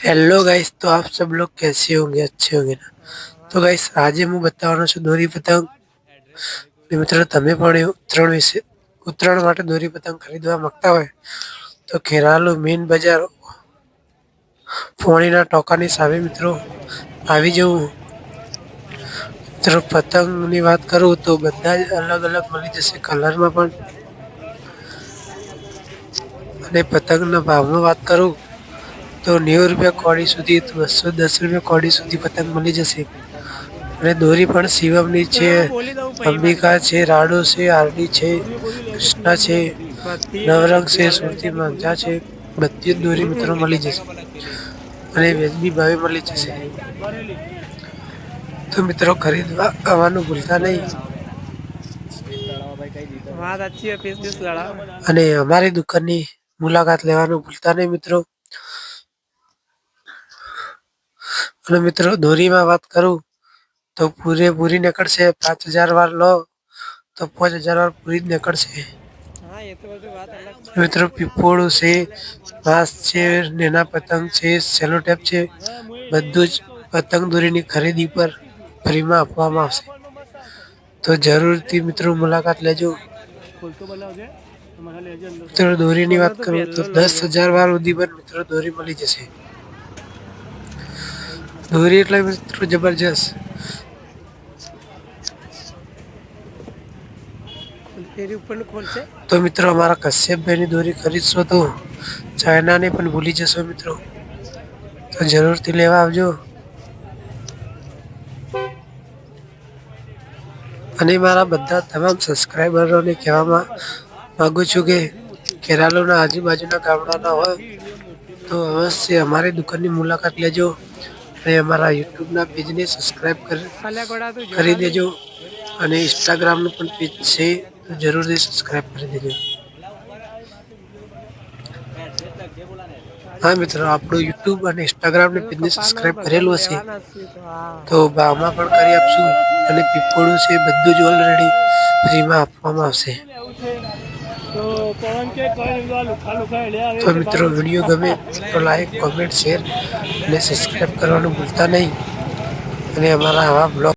Hello guys तो आप सब लोग कैसे होंगे अच्छे होंगे ना તો ગાઈસ આજે હું બતાવવાનો છું દોરી પતંગ અને મિત્રો તમે પણ એ ઉત્તરાયણ વિશે ઉત્તરાયણ માટે દોરી પતંગ ખરીદવા માંગતા હોય તો ખેરાલુ મેન બજાર પોણીના ટોકાની સામે મિત્રો આવી જવું મિત્રો પતંગની વાત કરું તો બધા જ અલગ અલગ મળી જશે કલરમાં પણ અને પતંગના ભાવમાં વાત કરું તો નેવું રૂપિયા કોડી સુધી બસો દસ રૂપિયા કોડી સુધી પતંગ મળી જશે. અને દોરી પણ શિવમની છે અંબિકા છે રાડો છે આરડી છે કૃષ્ણા છે નવરંગ છે સુરતી માંજા છે બધી જ દોરી મિત્રો મળી જશે. અને વ્યાજબી ભાવે મળી જશે. તો મિત્રો ખરીદવા આવવાનું ભૂલતા નહીં. અને અમારી દુકાનની મુલાકાત લેવાનું ભૂલતા નહીં મિત્રો. અને મિત્રો દોરીમાં વાત કરું તો પૂરેપૂરી નીકળશે. પાંચ હજાર વાર લો તો પાંચ હજાર વાર પૂરી જ નીકળશે. મિત્રો પીપોળું છે માસ છે નેના પતંગ છે સેલો ટેપ છે બધું જ પતંગ દોરીની ખરીદી પર ફ્રીમાં આપવામાં આવશે. તો જરૂરથી મિત્રો મુલાકાત લેજો. મિત્રો દોરીની વાત કરું તો દસ હજાર વાર સુધી પણ મિત્રો દોરી મળી જશે. દોરી એટલે મિત્રો જબરજસ્ત. તો મિત્રો અમારા કશ્યપભાઈની દોરી ખરીદશો તો ચાઇનાને પણ ભૂલી જશો મિત્રો. તો જરૂરથી લેવા આવજો. અને મારા બધા તમામ સબસ્ક્રાઈબરોને કહેવામાં માગું છું કે કેરાલોના આજુબાજુના ગામડાના હોય તો અવશ્ય અમારી દુકાનની મુલાકાત લેજો. અને અમારા યુટ્યુબના પેજને સબસ્ક્રાઈબ કરી દેજો. અને ઇન્સ્ટાગ્રામનું પણ પેજ છે તો જરૂરથી સબસ્ક્રાઈબ કરી દેજો. હા મિત્રો આપણું યુટ્યુબ અને ઇન્સ્ટાગ્રામને પેજને સબસ્ક્રાઈબ કરેલું હશે તો આમાં પણ કરી આપશું અને પીપોળું છે બધું જ ઓલરેડી ફ્રીમાં આપવામાં આવશે. તો મિત્રો વીડિયો ગમે તો લાઈક કોમેન્ટ શેર અને સબસ્ક્રાઈબ કરવાનું ભૂલતા નહીં. અને અમારા આવા બ્લોગ